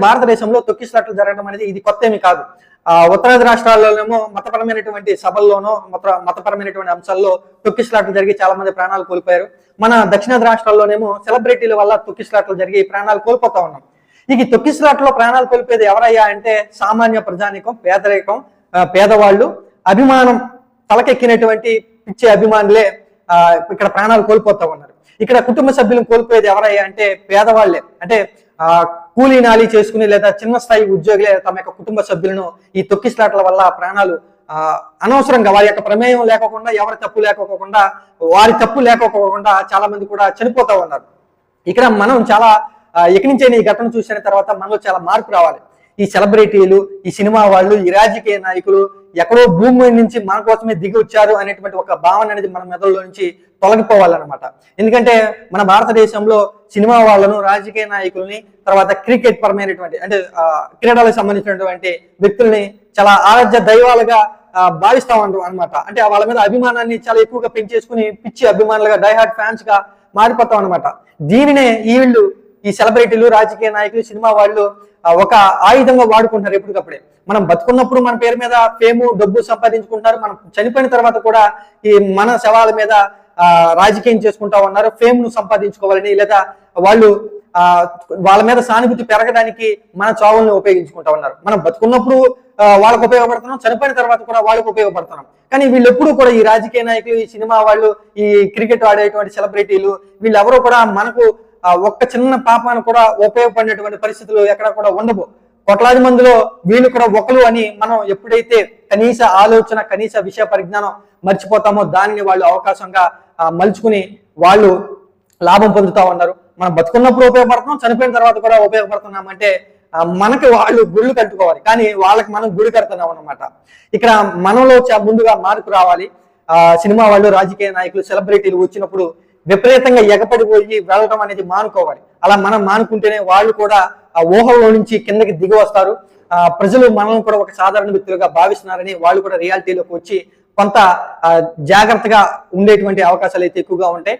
భారతదేశంలో తొక్కిసలాట్లు జరగడం అనేది ఇది కొత్త ఏమి కాదు. ఆ ఉత్తరాది రాష్ట్రాల్లోనేమో మతపరమైనటువంటి సభల్లోనో మత మతపరమైనటువంటి అంశాల్లో తొక్కిసలాట్లు జరిగి చాలా మంది ప్రాణాలు కోల్పోయారు. మన దక్షిణాది రాష్ట్రాల్లోనేమో సెలబ్రిటీల వల్ల తొక్కిసలాట్లు జరిగి ప్రాణాలు కోల్పోతా ఉన్నాం. ఇక ఈ తొక్కిసలాట్లో ప్రాణాలు కోల్పోయేది ఎవరయ్యా అంటే సామాన్య ప్రజానికం పేదరికం పేదవాళ్ళు. అభిమానం తలకెక్కినటువంటి పిచ్చే అభిమానులే ఇక్కడ ప్రాణాలు కోల్పోతా ఉన్నారు. ఇక్కడ కుటుంబ సభ్యులను కోల్పోయేది ఎవరయ్యా అంటే పేదవాళ్ళే. అంటే కూలీ నాలి చేసుకుని లేదా చిన్న స్థాయి ఉద్యోగులే తమ యొక్క కుటుంబ సభ్యులను ఈ తొక్కిసలాట్ల వల్ల ప్రాణాలు ఆ, అనవసరంగా వారి యొక్క ప్రమేయం లేకోకుండా ఎవరి తప్పు లేకోకుండా వారి తప్పు లేకోకుండా చాలా మంది కూడా చనిపోతూ ఉన్నారు. ఇక్కడ మనం చాలా ఎక్కడించైన ఈ ఘటన చూసిన తర్వాత మనలో చాలా మార్పు రావాలి. ఈ సెలబ్రిటీలు ఈ సినిమా వాళ్ళు ఈ రాజకీయ నాయకులు ఎక్కడో భూమి నుంచి మన కోసమే దిగి వచ్చారు అనేటువంటి ఒక భావన అనేది మన మెదడులో నుంచి తొలగిపోవాలన్నమాట. ఎందుకంటే మన భారతదేశంలో సినిమా వాళ్ళను రాజకీయ నాయకుల్ని తర్వాత క్రికెట్ పరమైనటువంటి అంటే ఆ, క్రీడలకు సంబంధించినటువంటి వ్యక్తుల్ని చాలా ఆరాధ్య దైవాలుగా భావిస్తా ఉంటాం అనమాట అంటే వాళ్ళ మీద అభిమానాన్ని చాలా ఎక్కువగా పెంచేసుకుని పిచ్చి అభిమానులుగా డైహార్డ్ ఫ్యాన్స్గా మారిపోతాం అనమాట దీనినే ఈ వీళ్ళు ఈ సెలబ్రిటీలు రాజకీయ నాయకులు సినిమా వాళ్ళు ఒక ఆయుధంగా వాడుకుంటారు ఎప్పటికప్పుడే. మనం బతుకున్నప్పుడు మన పేరు మీద ఫేము డబ్బు సంపాదించుకుంటారు మనం చనిపోయిన తర్వాత కూడా ఈ మన శవాల మీద రాజకీయం చేసుకుంటా ఉన్నారు. ఫేమ్ను సంపాదించుకోవాలని లేదా వాళ్ళు ఆ వాళ్ళ మీద సానుభూతి పెరగడానికి మన చావుల్ని ఉపయోగించుకుంటా ఉన్నారు. మనం బతుకున్నప్పుడు వాళ్ళకు ఉపయోగపడుతున్నాం. చనిపోయిన తర్వాత కూడా వాళ్ళకు ఉపయోగపడుతున్నాం. కానీ వీళ్ళు ఎప్పుడూ కూడా ఈ రాజకీయ నాయకులు ఈ సినిమా వాళ్ళు ఈ క్రికెట్ ఆడేటువంటి సెలబ్రిటీలు వీళ్ళెవరూ కూడా మనకు ఆ, ఒక్క చిన్న పాపాను కూడా ఉపయోగపడినటువంటి పరిస్థితులు ఎక్కడ కూడా ఉండవు. కోట్లాది మందిలో వీళ్ళు కూడా ఒకరు అని మనం ఎప్పుడైతే కనీస ఆలోచన కనీస విషయ పరిజ్ఞానం మర్చిపోతామో దానిని వాళ్ళు అవకాశంగా మలుచుకుని వాళ్ళు లాభం పొందుతా ఉన్నారు. మనం బతుకున్నప్పుడు ఉపయోగపడుతున్నాం చనిపోయిన తర్వాత కూడా ఉపయోగపడుతున్నాం అంటే మనకి వాళ్ళు గుళ్ళు కట్టుకోవాలి. కానీ వాళ్ళకి మనం గుడి కడుతున్నాం అనమాట ఇక్కడ మనలో చా- ముందుగా మార్పు రావాలి. ఆ సినిమా వాళ్ళు రాజకీయ నాయకులు సెలబ్రిటీలు వచ్చినప్పుడు విపరీతంగా ఎగపడిపోయి వెళ్ళడం అనేది మానుకోవాలి. అలా మనం మానుకుంటేనే వాళ్ళు కూడా ఆ ఊహలో నుంచి కిందకి దిగి వస్తారు. ఆ ప్రజలు మనల్ని కూడా ఒక సాధారణ వ్యక్తులుగా భావిస్తున్నారని వాళ్ళు కూడా రియాలిటీలోకి వచ్చి కొంత జాగ్రత్తగా ఉండేటువంటి అవకాశాలు అయితే ఎక్కువగా ఉంటాయి.